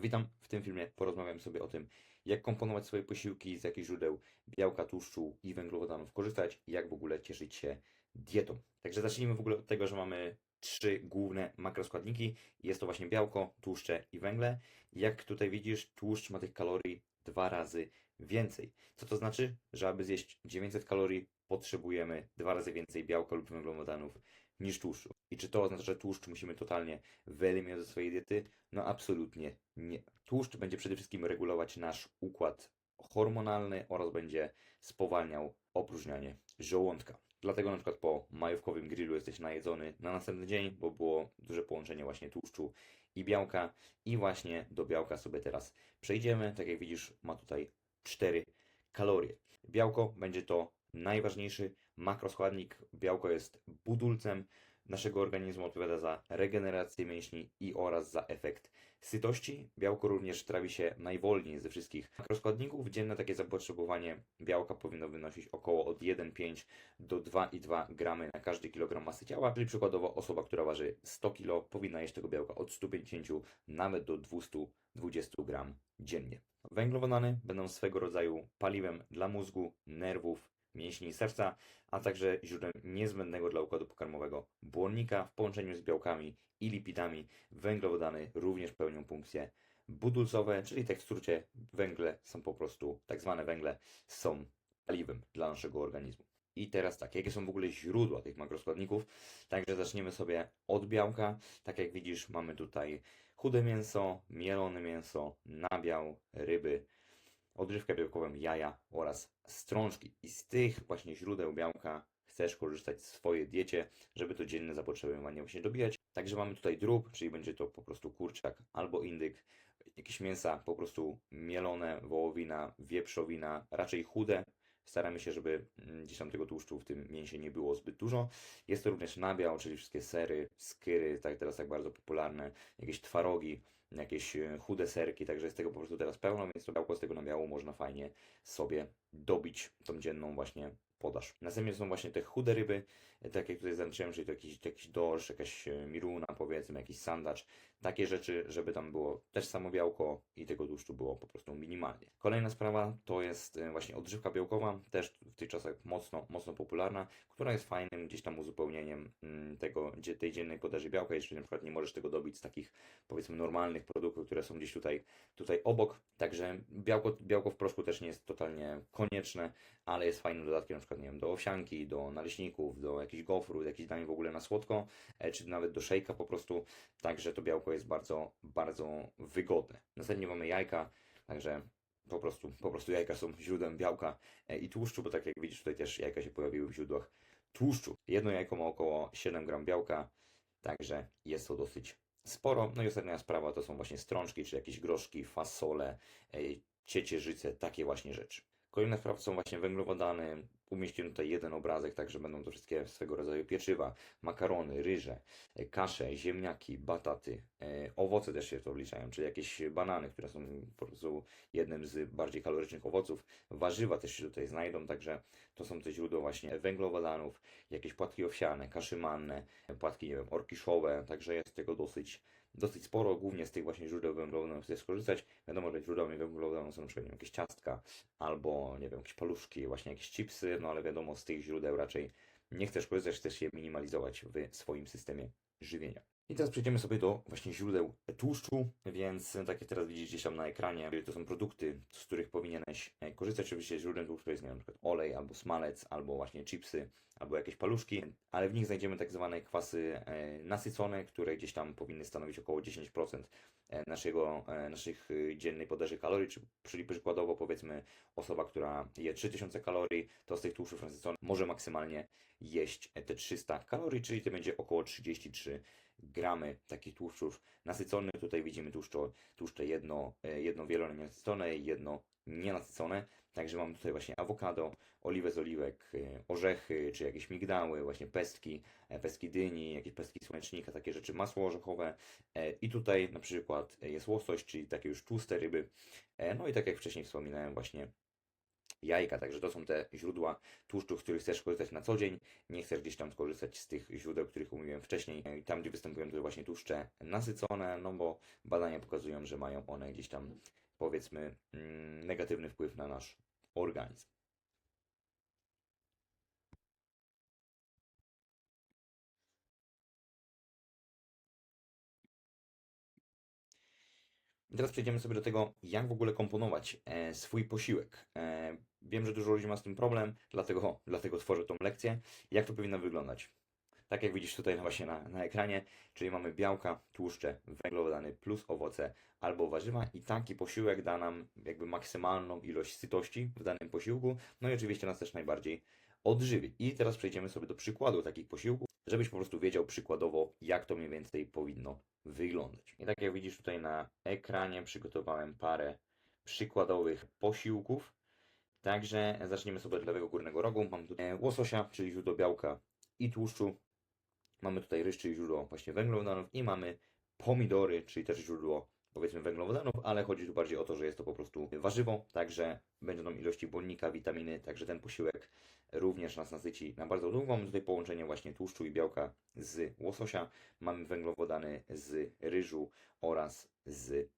Witam, w tym filmie porozmawiam sobie o tym, jak komponować swoje posiłki, z jakich źródeł białka, tłuszczu i węglowodanów korzystać jak w ogóle cieszyć się dietą. Także zacznijmy w ogóle od tego, że mamy trzy główne makroskładniki. Jest to właśnie białko, tłuszcze i węgle. Jak tutaj widzisz, tłuszcz ma tych kalorii dwa razy więcej. Co to znaczy? Że aby zjeść 900 kalorii, potrzebujemy dwa razy więcej białka lub węglowodanów niż tłuszczu. I czy to oznacza, że tłuszcz musimy totalnie wyeliminować ze swojej diety? No absolutnie nie. Tłuszcz będzie przede wszystkim regulować nasz układ hormonalny oraz będzie spowalniał opróżnianie żołądka. Dlatego na przykład po majówkowym grillu jesteś najedzony na następny dzień, bo było duże połączenie właśnie tłuszczu i białka. I właśnie do białka sobie teraz przejdziemy. Tak jak widzisz, ma tutaj 4 kalorie. Białko będzie to najważniejszy makroskładnik. Białko jest budulcem naszego organizmu, odpowiada za regenerację mięśni i oraz za efekt sytości. Białko również trawi się najwolniej ze wszystkich makroskładników. Dzienne takie zapotrzebowanie białka powinno wynosić około od 1,5 do 2,2 gramy na każdy kilogram masy ciała, czyli przykładowo osoba, która waży 100 kg powinna jeść tego białka od 150 nawet do 220 gram dziennie. Węglowodany będą swego rodzaju paliwem dla mózgu, nerwów, mięśni i serca, a także źródłem niezbędnego dla układu pokarmowego błonnika w połączeniu z białkami i lipidami. Węglowodany również pełnią funkcje budulcowe, czyli w skrócie węgle są po prostu, tak zwane węgle są paliwem dla naszego organizmu. I teraz tak, jakie są w ogóle źródła tych makroskładników? Także zaczniemy sobie od białka. Tak jak widzisz, mamy tutaj chude mięso, mielone mięso, nabiał, ryby, odżywkę białkową, jaja oraz strączki. I z tych właśnie źródeł białka chcesz korzystać w swojej diecie, żeby to dzienne zapotrzebowanie właśnie dobijać. Także mamy tutaj drób, czyli będzie to po prostu kurczak albo indyk, jakieś mięsa po prostu mielone, wołowina, wieprzowina, raczej chude. Staramy się, żeby mm, gdzieś tam tego tłuszczu w tym mięsie nie było zbyt dużo. Jest to również nabiał, czyli wszystkie sery, skyry, tak teraz tak bardzo popularne, jakieś twarogi, jakieś e, chude serki, także jest tego po prostu teraz pełno, więc to białko z tego nabiału można fajnie sobie dobić tą dzienną właśnie podaż. Następnie są właśnie te chude ryby, tak jak tutaj zaznaczyłem, czyli to jakiś, jakiś dorsz, jakaś e, miruna powiedzmy, jakiś sandacz, takie rzeczy, żeby tam było też samo białko i tego tłuszczu było po prostu minimalnie. Kolejna sprawa to jest e, właśnie odżywka białkowa, też w tych czasach mocno, mocno popularna, która jest fajnym gdzieś tam uzupełnieniem mm, tego, tej dziennej podaży białka, jeśli na przykład nie możesz tego dobić z takich powiedzmy normalnych produktów, które są gdzieś tutaj, tutaj obok. Także białko, białko w proszku też nie jest totalnie konieczne, ale jest fajnym dodatkiem na przykład nie wiem, do owsianki, do naleśników, do jakichś gofrów, jakichś dań w ogóle na słodko, e, czy nawet do szejka po prostu. Także to białko jest bardzo, bardzo wygodne. Następnie mamy jajka, także po prostu, po prostu jajka są źródłem białka e, i tłuszczu, bo tak jak widzisz tutaj też jajka się pojawiły w źródłach tłuszczu. Jedno jajko ma około 7 gram białka, także jest to dosyć sporo. No i ostatnia sprawa to są właśnie strączki, czy jakieś groszki, fasole, e, ciecierzyce, takie właśnie rzeczy. Kolejna sprawa to są właśnie węglowodany. Umieściłem tutaj jeden obrazek, także będą to wszystkie swego rodzaju pieczywa, makarony, ryże, e, kasze, ziemniaki, bataty, e, owoce też się w to wliczają, czyli jakieś banany, które są po prostu jednym z bardziej kalorycznych owoców. Warzywa też się tutaj znajdą, także to są te źródła właśnie węglowodanów, jakieś płatki owsiane, kaszy manne, płatki, nie wiem, orkiszowe, także jest tego dosyć, dosyć sporo, głównie z tych właśnie źródeł węglowodanów chcę skorzystać. Wiadomo, że źródłami węglowodanów są wiem, jakieś ciastka, albo nie wiem, jakieś paluszki, właśnie jakieś chipsy, no ale wiadomo, z tych źródeł raczej nie chcesz korzystać, chcesz je minimalizować w swoim systemie żywienia. I teraz przejdziemy sobie do właśnie źródeł tłuszczu, więc tak jak teraz widzisz gdzieś tam na ekranie, to są produkty, z których powinieneś e, korzystać. Oczywiście źródłem tłuszczu jest nie na przykład olej, albo smalec, albo właśnie chipsy, albo jakieś paluszki, ale w nich znajdziemy tak zwane kwasy e, nasycone, które gdzieś tam powinny stanowić około 10% e, naszego, naszych dziennej podaży kalorii, czy- czyli przykładowo powiedzmy osoba, która je 3000 kalorii, to z tych tłuszczów nasyconych może maksymalnie jeść te 300 kalorii, czyli to będzie około 33 gramy takich tłuszczów nasyconych. Tutaj widzimy tłuszczo, tłuszcze jedno, e, jedno wielonasycone i jedno nienasycone. Także mamy tutaj właśnie awokado, oliwę z oliwek, e, orzechy, czy jakieś migdały, właśnie pestki, e, pestki dyni, jakieś pestki słonecznika, takie rzeczy, masło orzechowe. I tutaj na przykład jest łosoś, czyli takie już tłuste ryby. No i tak jak wcześniej wspominałem, właśnie jajka. Także to są te źródła tłuszczu, z których chcesz korzystać na co dzień. Nie chcesz gdzieś tam skorzystać z tych źródeł, których mówiłem wcześniej. I Tam, gdzie występują to właśnie tłuszcze nasycone, no bo badania pokazują, że mają one gdzieś tam powiedzmy mm, negatywny wpływ na nasz organizm. Teraz przejdziemy sobie do tego, jak w ogóle komponować e, swój posiłek. Wiem, że dużo ludzi ma z tym problem, dlatego, dlatego tworzę tą lekcję. Jak to powinno wyglądać? Tak jak widzisz tutaj właśnie na, na ekranie, czyli mamy białka, tłuszcze, węglowodany plus owoce albo warzywa i taki posiłek da nam jakby maksymalną ilość sytości w danym posiłku, no i oczywiście nas też najbardziej odżywi. I teraz przejdziemy sobie do przykładu takich posiłków, żebyś po prostu wiedział przykładowo, jak to mniej więcej powinno wyglądać. I tak jak widzisz tutaj na ekranie, przygotowałem parę przykładowych posiłków. Także zaczniemy sobie od lewego górnego rogu. Mam tutaj łososia, czyli źródło białka i tłuszczu. Mamy tutaj ryż, czyli źródło właśnie węglowodanów i mamy pomidory, czyli też źródło powiedzmy węglowodanów, ale chodzi tu bardziej o to, że jest to po prostu warzywo, także będą tam ilości błonnika, witaminy, także ten posiłek również nas nasyci na bardzo długo. Mamy tutaj połączenie właśnie tłuszczu i białka z łososia, mamy węglowodany z ryżu oraz z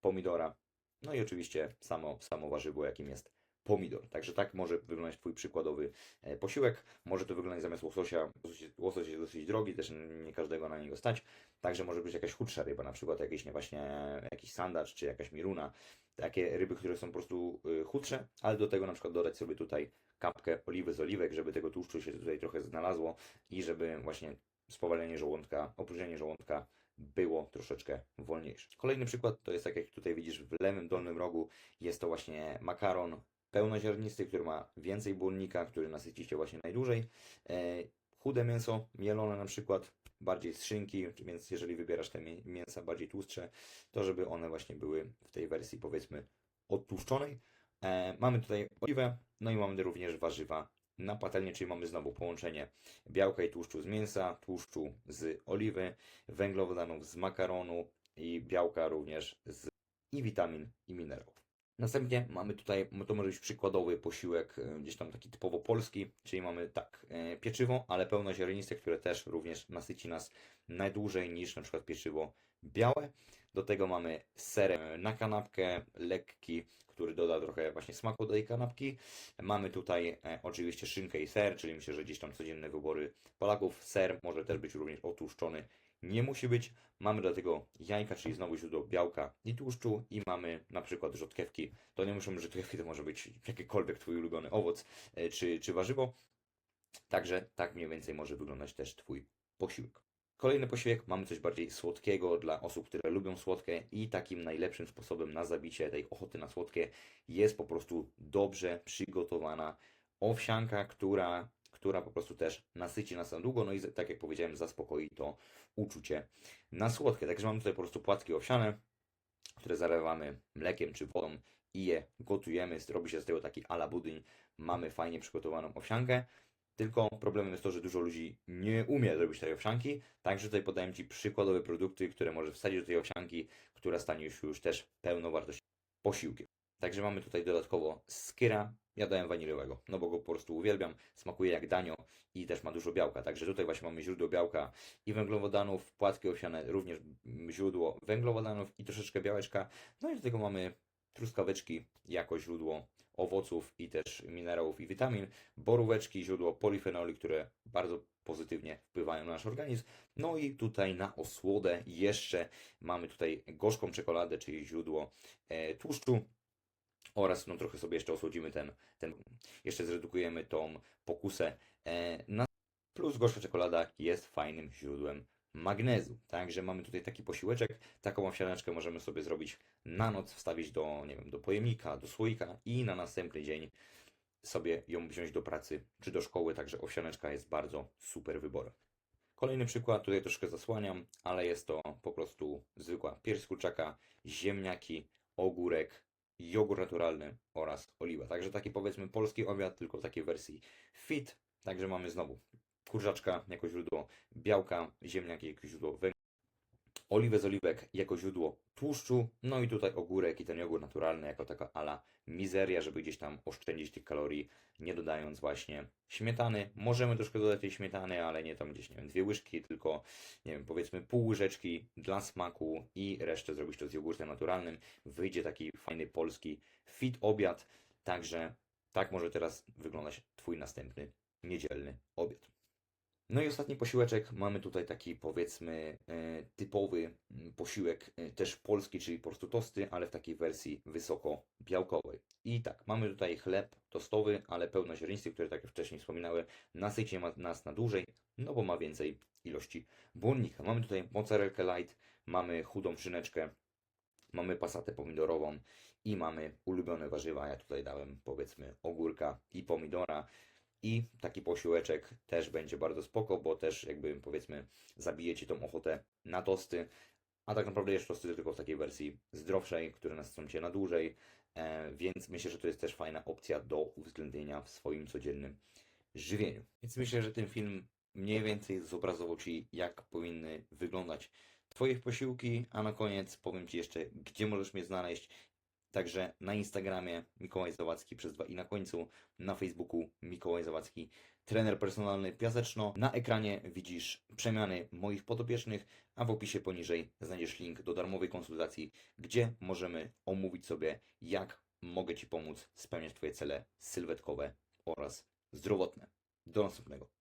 pomidora, no i oczywiście samo, samo warzywo, jakim jest pomidor. Także tak może wyglądać Twój przykładowy e, posiłek. Może to wyglądać zamiast łososia. Łosoś jest- dosyć drogi, też nie każdego na niego stać. Także może być jakaś chudsza ryba, na przykład jakiś nie właśnie jakiś sandacz czy jakaś miruna. Takie ryby, które są po prostu y, chudsze, ale do tego na przykład dodać sobie tutaj kapkę oliwy z oliwek, żeby tego tłuszczu się tutaj trochę znalazło i żeby właśnie spowalenie żołądka, opróżnienie żołądka było troszeczkę wolniejsze. Kolejny przykład to jest tak jak tutaj widzisz w lewym dolnym rogu jest to właśnie makaron pełnoziarnisty, który ma więcej błonnika, który nasyci się właśnie najdłużej. E, chude mięso, mielone na przykład, bardziej z szynki, więc jeżeli wybierasz te mię- mięsa bardziej tłustsze, to żeby one właśnie były w tej wersji powiedzmy odtłuszczonej. E, mamy tutaj oliwę, no i mamy również warzywa na patelnię, czyli mamy znowu połączenie białka i tłuszczu z mięsa, tłuszczu z oliwy, węglowodanów z makaronu i białka również z i witamin i minerałów. Następnie mamy tutaj, to może być przykładowy posiłek, e, gdzieś tam taki typowo polski, czyli mamy tak, e, pieczywo, ale pełnoziarniste, które też również nasyci nas najdłużej niż na przykład pieczywo białe. Do tego mamy ser e, na kanapkę, lekki, który doda trochę właśnie smaku do tej kanapki. Mamy tutaj oczywiście szynkę i ser, czyli myślę, że gdzieś tam codzienne wybory Polaków. Ser może też być również otłuszczony, nie musi być. Mamy do tego jajka, czyli znowu źródło białka i tłuszczu i mamy na przykład rzodkiewki. To nie muszą być rzodkiewki, to może być jakikolwiek Twój ulubiony owoc e, czy, czy warzywo. Także tak mniej więcej może wyglądać też Twój posiłek. Kolejny posiłek, mamy coś bardziej słodkiego dla osób, które lubią słodkie i takim najlepszym sposobem na zabicie tej ochoty na słodkie jest po prostu dobrze przygotowana owsianka, która, która po prostu też nasyci nas na długo, no i tak jak powiedziałem, zaspokoi to uczucie na słodkie. Także mamy tutaj po prostu płatki owsiane, które zalewamy mlekiem czy wodą i je gotujemy. Robi się z tego taki ala budyń. Mamy fajnie przygotowaną owsiankę. Tylko problemem jest to, że dużo ludzi nie umie zrobić tej owsianki, także tutaj podaję Ci przykładowe produkty, które możesz wsadzić do tej owsianki, która stanie się już też pełnowartościowym posiłkiem. Także mamy tutaj dodatkowo skyra, ja dałem waniliowego, no bo go po prostu uwielbiam, smakuje jak danio i też ma dużo białka, także tutaj właśnie mamy źródło białka i węglowodanów, płatki owsiane, również źródło węglowodanów i troszeczkę białeczka, no i do tego mamy truskaweczki jako źródło owoców i też minerałów i witamin, boróweczki, źródło polifenoli, które bardzo pozytywnie wpływają na nasz organizm. No i tutaj na osłodę jeszcze mamy tutaj gorzką czekoladę, czyli źródło e, tłuszczu oraz no trochę sobie jeszcze osłodzimy ten, ten jeszcze zredukujemy tą pokusę e, na plus gorzka czekolada jest fajnym źródłem magnezu. Także mamy tutaj taki posiłeczek, taką owsianeczkę możemy sobie zrobić na noc, wstawić do, nie wiem, do pojemnika, do słoika i na następny dzień sobie ją wziąć do pracy czy do szkoły, także owsianeczka jest bardzo super wyborem. Kolejny przykład, tutaj troszkę zasłaniam, ale jest to po prostu zwykła pierś kurczaka, ziemniaki, ogórek, jogurt naturalny oraz oliwa. Także taki powiedzmy polski obiad, tylko w takiej wersji fit. Także mamy znowu kurczaczka jako źródło białka, ziemniaki jako źródło węgla oliwę z oliwek jako źródło tłuszczu, no i tutaj ogórek i ten jogurt naturalny jako taka ala mizeria, żeby gdzieś tam oszczędzić tych kalorii, nie dodając właśnie śmietany. Możemy troszkę dodać tej śmietany, ale nie tam gdzieś, nie wiem, dwie łyżki, tylko, nie wiem, powiedzmy pół łyżeczki dla smaku i resztę zrobić to z jogurtem naturalnym. Wyjdzie taki fajny polski fit obiad, także tak może teraz wyglądać Twój następny niedzielny obiad. No i ostatni posiłeczek, mamy tutaj taki powiedzmy e, typowy mm, posiłek, e, też polski, czyli po prostu tosty, ale w takiej wersji wysoko białkowej. I tak, mamy tutaj chleb tostowy, ale pełnoziarnisty, który tak jak wcześniej wspominałem, nasyci nas na dłużej, no bo ma więcej ilości błonnika. Mamy tutaj mozzarella light, mamy chudą szyneczkę, mamy pasatę pomidorową i mamy ulubione warzywa. Ja tutaj dałem powiedzmy ogórka i pomidora. I taki posiłeczek też będzie bardzo spoko, bo też jakby powiedzmy zabije Ci tą ochotę na tosty. A tak naprawdę jesz tosty tylko w takiej wersji zdrowszej, które nasycą Cię na dłużej. E, więc myślę, że to jest też fajna opcja do uwzględnienia w swoim codziennym żywieniu. Więc myślę, że ten film mniej więcej zobrazował Ci, jak powinny wyglądać Twoje posiłki, a na koniec powiem Ci jeszcze, gdzie możesz mnie znaleźć. Także na Instagramie Mikołaj Zawadzki przez dwa i na końcu, na Facebooku Mikołaj Zawadzki, trener personalny Piaseczno. Na ekranie widzisz przemiany moich podopiecznych, a w opisie poniżej znajdziesz link do darmowej konsultacji, gdzie możemy omówić sobie, jak mogę Ci pomóc spełniać Twoje cele sylwetkowe oraz zdrowotne. Do następnego.